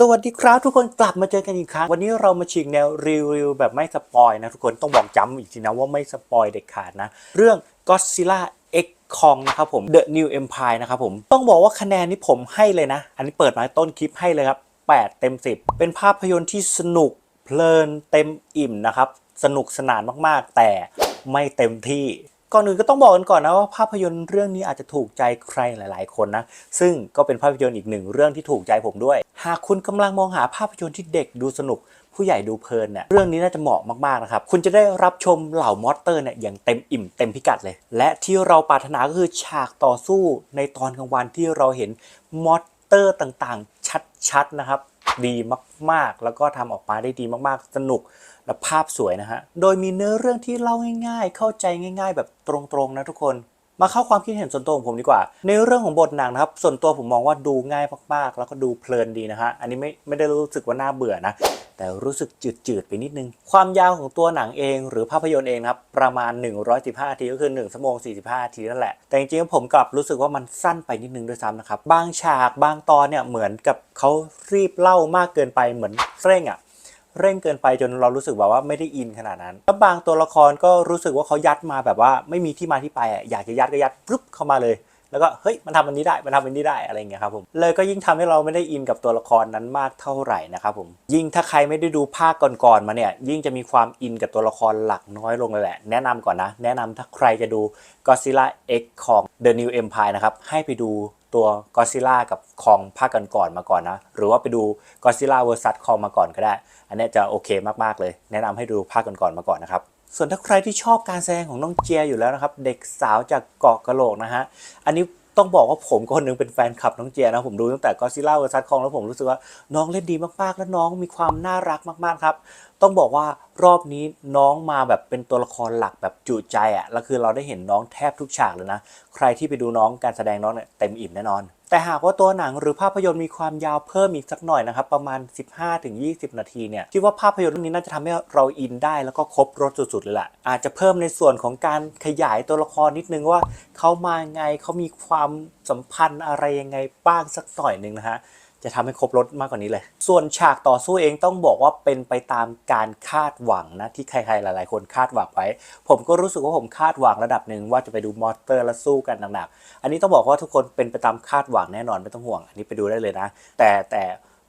สวัสดีครับทุกคนกลับมาเจอกันอีกครั้ง วันนี้เรามาฉีกแนวรีวิวแบบไม่สปอยนะทุกคนต้องบอกจำอีกทีนะว่าไม่สปอยเด็ดขาดนะ เรื่อง Godzilla X Kong นะครับผม The New Empire นะครับผม ต้องบอกว่าคะแนนนี้ผมให้เลยนะ อันนี้เปิดมาต้นคลิปให้เลยครับ 8 เต็ม 10 เป็นภาพยนตร์ที่สนุกเพลินเต็มอิ่มนะครับ สนุกสนานมากๆ แต่ไม่เต็มที่ก่อนอื่นก็ต้องบอกกันก่อนนะว่าภาพยนตร์เรื่องนี้อาจจะถูกใจใครหลาย ๆ คนนะ ซึ่งก็เป็นภาพยนตร์อีกหนึ่งเรื่องที่ถูกใจผมด้วยากคุณกำลังมองหาภาพยนตร์ที่เด็กดูสนุก ผู้ใหญ่ดูเพลินเนี่ยเรื่องนี้น่าจะเหมาะมากๆนะครับ คุณจะได้รับชมเหล่ามอสเตอร์เนี่ยอย่างเต็มอิ่มเต็มพิกัดเลย และที่เราปรารถนาก็คือฉากต่อสู้ในตอนกลางวันที่เราเห็นมอสเตอร์ต่างๆ ชัดๆนะครับ ดีมากๆ แล้วก็ทำออกมาได้ดีมากๆ สนุกและภาพสวยนะฮะโดยมีเนื้อเรื่องที่เล่าง่าย ๆ เข้าใจง่าย ๆ แบบตรงๆนะทุกคน มาเข้าความคิดเห็นส่วนตัวของผมดีกว่า ในเรื่องของบทหนังนะครับ ส่วนตัวผมมองว่าดูง่ายมากๆ แล้วก็ดูเพลินดีนะฮะ อันนี้ไม่ไม่ได้รู้สึกว่าน่าเบื่อนะ แต่รู้สึกจืดๆไปนิดนึง ความยาวของตัวหนังเองหรือภาพยนตร์เองนะครับ ประมาณ 115นาทีก็คือ1ชั่วโมง45นาทีนั่นแหละ แต่จริงๆผมกลับรู้สึกว่ามันสั้นไปนิดนึงด้วยซ้ำนะครับ บางฉากบางตอนเนี่ยเหมือนกับเขารีบเล่ามากเกินไปเหมือนเร่งอะ เร่งเกินไปจนเรารู้สึกแบบว่าไม่ได้อินขนาดนั้นแล้วบางตัวละครก็รู้สึกว่าเขายัดมาแบบว่าไม่มีที่มาที่ไปอะอยากจะยัดก็ยัดปุ๊บเข้ามาเลย แล้วก็เฮ้ยมันทำอันนี้ได้มันทำอันนี้ได้อะไรอย่างเงี้ยครับผมเลยก็ยิ่งทำให้เราไม่ได้อินกับตัวละครนั้นมากเท่าไหร่นะครับผมยิ่งถ้าใครไม่ได้ดูภาคก่อนๆมาเนี่ยยิ่งจะมีความอินกับตัวละครหลักน้อยลงเลยแหละแนะนำก่อนนะ แนะนำถ้าใครจะดู Godzilla X ของ The New Empire นะครับให้ไปดู ตัวก็ซิล่ากับคองภาคก่อนๆมาก่อนนะ หรือว่าไปดูก็ซิล่าเวอร์ซัสคองมาก่อนก็ได้ อันนี้จะโอเคมากๆเลย แนะนำให้ดูภาคก่อนๆมาก่อนนะครับส่วนถ้าใครที่ชอบการแสดงของน้องเจียอยู่แล้วนะครับ เด็กสาวจากเกาะกะโหลกนะฮะอันนี้ ต้องบอกว่าผมคนหนึงเป็นแฟนคลับน้องเจียนะ ผมดูตั้งแต่ก็ซิล่าเวอร์ซัสคองแล้วผมรู้สึกว่าน้องเล่นดีมากๆ และน้องมีความน่ารักมากๆครับ ต้องบอกว่ารอบนี้น้องมาแบบเป็นตัวละครหลักแบบจุใจอะ่ะแล้วคือเราได้เห็นน้องแทบทุกฉากเลยนะ ใครที่ไปดูน้องการแสดงน้องเนี่ยเต็มอิ่มแน่นอน แต่หากว่าตัวหนังหรือภาพยนตร์มีความยาวเพิ่มอีกสักหน่อยนะครับประมาณ 15-20 นาทีเนี่ยคิดว่าภาพยนตร์เรื่องนี้น่าจะทำให้เราอินได้แล้วก็ครบรถสุดๆเลยแหละอาจจะเพิ่มในส่วนของการขยายตัวละครนิดนึงว่าเขามาไงเขามีความสัมพันธ์อะไรยังไงบ้างสักหน่อยหนึ่งนะฮะจะทำให้ครบรถมากกว่านี้เลย ส่วนฉากต่อสู้เองต้องบอกว่าเป็นไปตามการคาดหวังนะที่ใครๆหลาย ๆ คนคาดหวังไว้ ผมก็รู้สึกว่าผมคาดหวังระดับหนึ่งว่าจะไปดูมอเตอร์แล้วสู้กันหนักๆ อันนี้ต้องบอกว่าทุกคนเป็นไปตามคาดหวังแน่นอนไม่ต้องห่วง อันนี้ไปดูได้เลยนะ แต่แต่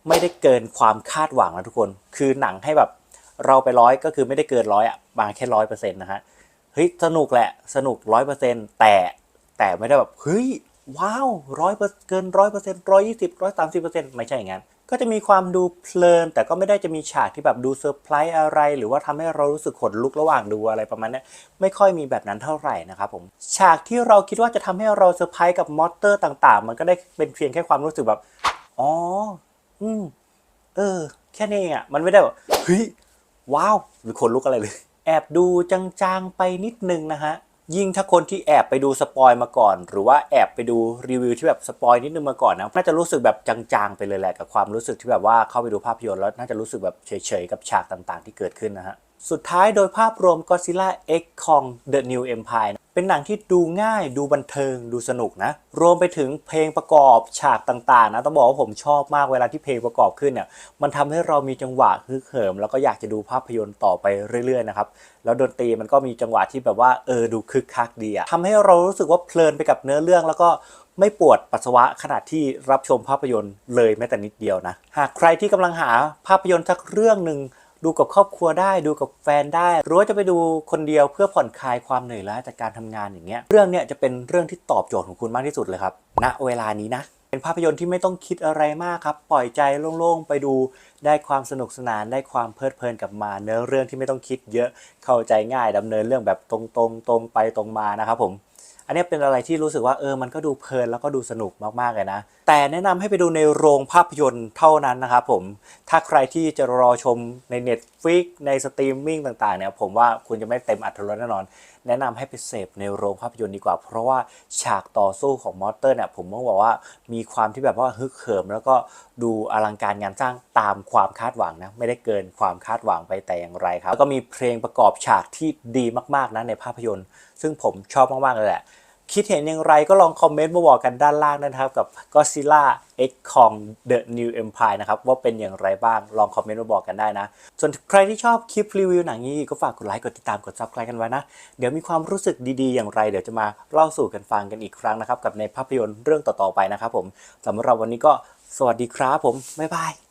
ไม่ได้เกินความคาดหวังนะทุกคน คือหนังให้แบบเราไปร้อยก็คือไม่ได้เกินร้อยอะมาแค่ร้อยเปอร์เซ็นต์นะฮะ เฮ้ยสนุกแหละสนุกร้อยเปอร์เซ็นต์แต่แต่ไม่ได้แบบเฮ้ย ว้าวร้อยเกินร้อยเปอร์เซ็นต์ร้อยยี่สิบร้อยสามสิบเปอร์เซ็นต์ไม่ใช่อย่างนั้น ก็จะมีความดูเพลิน แต่ก็ไม่ได้จะมีฉากที่แบบดูเซอร์ไพรส์อะไร หรือว่าทำให้เรารู้สึกขนลุกระหว่างดูอะไรประมาณนี้ไม่ค่อยมีแบบนั้นเท่าไหร่นะครับผมฉากที่เราคิดว่าจะทำให้เราเซอร์ไพรส์กับมอเตอร์ต่างๆ มันก็ได้เป็นเพียงแค่ความรู้สึกแบบอ๋ออืมเออ แค่นี้เองอะมันไม่ได้แบบเฮ้ยว้าวหรือคนลุกอะไรเลย แอบดูจางๆไปนิดนึงนะฮะ ยิ่งถ้าคนที่แอบไปดูสปอยมาก่อน หรือว่าแอบไปดูรีวิวที่แบบสปอยนิดนึงมาก่อนนะน่าจะรู้สึกแบบจางๆไปเลยแหละกับความรู้สึกที่แบบว่าเข้าไปดูภาพยนตร์แล้วน่าจะรู้สึกแบบเฉยๆกับฉากต่างๆ ที่เกิดขึ้นนะฮะสุดท้ายโดยภาพรวม Godzilla X Kong The New Empire เป็นหนังที่ดูง่ายดูบันเทิงดูสนุกนะ รวมไปถึงเพลงประกอบฉากต่างๆนะต้องบอกว่าผมชอบมากเวลาที่เพลงประกอบขึ้นเนี่ยมันทำให้เรามีจังหวะฮึกเหิม แล้วก็อยากจะดูภาพยนตร์ต่อไปเรื่อยๆนะครับแล้วดนตรีมันก็มีจังหวะที่แบบว่าเออดูคึกคักดีอะทำให้เรารู้สึกว่าเพลินไปกับเนื้อเรื่องแล้วก็ไม่ปวดปัสสาวะขณะที่รับชมภาพยนตร์เลยแม้แต่นิดเดียวนะ หากใครที่กำลังหาภาพยนตร์สักเรื่องหนึ่ง ดูกับครอบครัวได้ดูกับแฟนได้ หรือว่าจะไปดูคนเดียวเพื่อผ่อนคลายความเหนื่อยล้าจากการทำงานอย่างเงี้ยเรื่องเนี้ยจะเป็นเรื่องที่ตอบโจทย์ของคุณมากที่สุดเลยครับณเวลานี้นะ เป็นภาพยนตร์ที่ไม่ต้องคิดอะไรมากครับ ปล่อยใจโล่งๆไปดูได้ความสนุกสนานได้ความเพลิดเพลินกับมา เนื้อเรื่องที่ไม่ต้องคิดเยอะเข้าใจง่ายดำเนินเรื่องแบบตรงๆ ตรงไปตรงมานะครับผม อันนี้เป็นอะไรที่รู้สึกว่าเออมันก็ดูเพลินแล้วก็ดูสนุกมากๆเลยนะ แต่แนะนำให้ไปดูในโรงภาพยนตร์เท่านั้นนะครับผม ถ้าใครที่จะรอชมใน Netflix ในสตรีมมิ่งต่างๆเนี่ยผมว่าคุณจะไม่เต็มอัตรสแน่นอน แนะนำให้ไปเสพในโรงภาพยนตร์ดีกว่า เพราะว่าฉากต่อสู้ของมอเตอร์เนี่ยผมต้องบอกว่ามีความที่แบบว่าฮึกเหิม แล้วก็ดูอลังการงานสร้างตามความคาดหวังนะไม่ได้เกินความคาดหวังไปแต่อย่างไรครับแล้วก็มีเพลงประกอบฉากที่ดีมากๆนะในภาพยนตร์ ซึ่งผมชอบมากๆเลยแหละ คิดเห็นอย่างไรก็ลองคอมเมนต์มาบอกกันด้านล่างนะครับ กับ Godzilla X Kong The New Empire นะครับ ว่าเป็นอย่างไรบ้างลองคอมเมนต์มาบอกกันได้นะ ส่วนใครที่ชอบคลิปรีวิวหนังนี้ก็ฝากกดไลค์กดติดตามกด subscribe กันไว้นะ เดี๋ยวมีความรู้สึกดีๆ อย่างไร เดี๋ยวจะมาเล่าสู่กันฟังกันอีกครั้งนะครับกับในภาพยนตร์เรื่องต่อๆไปนะครับผมสำหรับวันนี้ก็สวัสดีครับผมบ๊ายบาย